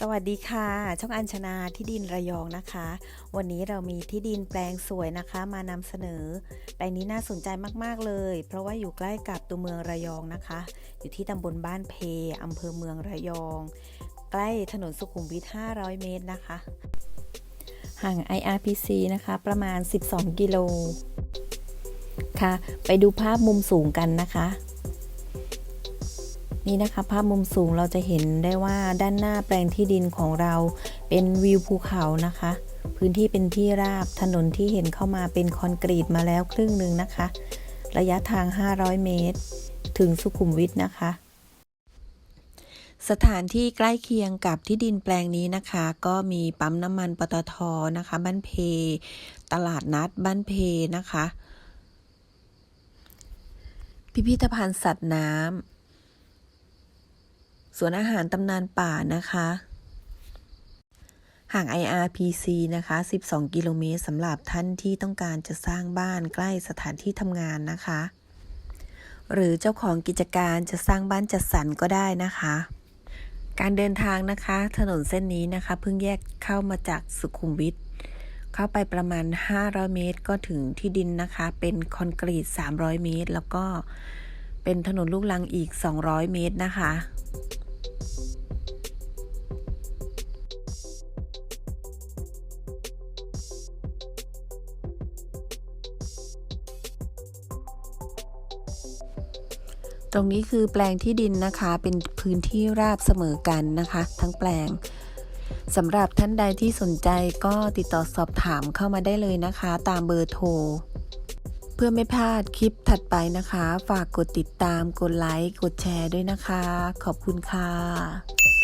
สวัสดีค่ะ ช่องอัญชนาที่ดินระยองนะคะ วันนี้เรามีที่ดินแปลงสวยนะคะ มานำเสนอ แปลงนี้น่าสนใจมากๆเลย เพราะว่าอยู่ใกล้กับตัวเมืองระยองนะคะ อยู่ที่ตำบลบ้านเพอำเภอเมืองระยอง ใกล้ถนนสุขุมวิท 500 เมตรนะคะ ห่าง IRPC นะคะ ประมาณ 12 กิโลค่ะ ไปดูภาพมุมสูงกันนะคะ นี่นะคะ ภาพมุมสูงเราจะเห็นได้ว่าด้านหน้าแปลงที่ดินของเราเป็นวิวภูเขานะคะ พื้นที่เป็นที่ราบถนนที่เห็นเข้ามาเป็นคอนกรีตมาแล้วครึ่งหนึ่งนะคะ ระยะทาง 500 เมตร ถึงสุขุมวิทนะคะสถานที่ใกล้เคียงกับที่ดินแปลงนี้นะคะ ก็มีปั๊มน้ำมันปตทนะคะ บ้านเพ ตลาดนัดบ้านเพนะคะ พิพิธภัณฑ์สัตว์น้ำ สวนอาหารตำนานป่านะคะ ห่าง IRPC นะคะ 12 กิโลเมตรสำหรับท่านที่ต้องการจะสร้างบ้านใกล้สถานที่ทำงานนะคะ หรือเจ้าของกิจการจะสร้างบ้านจัดสรรก็ได้นะคะ การเดินทางนะคะ ถนนเส้นนี้นะคะ เพิ่งแยกเข้ามาจากสุขุมวิทเข้าไปประมาณ 500 เมตรก็ถึงที่ดินนะคะ เป็นคอนกรีต 300 เมตร แล้วก็เป็นถนนลูกลังอีก 200 เมตรนะคะ ตรงนี้คือแปลงที่ดินนะคะ เป็นพื้นที่ราบเสมอกันนะคะ ทั้งแปลงสำหรับท่านใดที่สนใจก็ติดต่อสอบถามเข้ามาได้เลยนะคะ ตามเบอร์โทร เพื่อไม่พลาดคลิปถัดไปนะคะ ฝากกดติดตาม กดไลค์ กดแชร์ด้วยนะคะ ขอบคุณค่ะ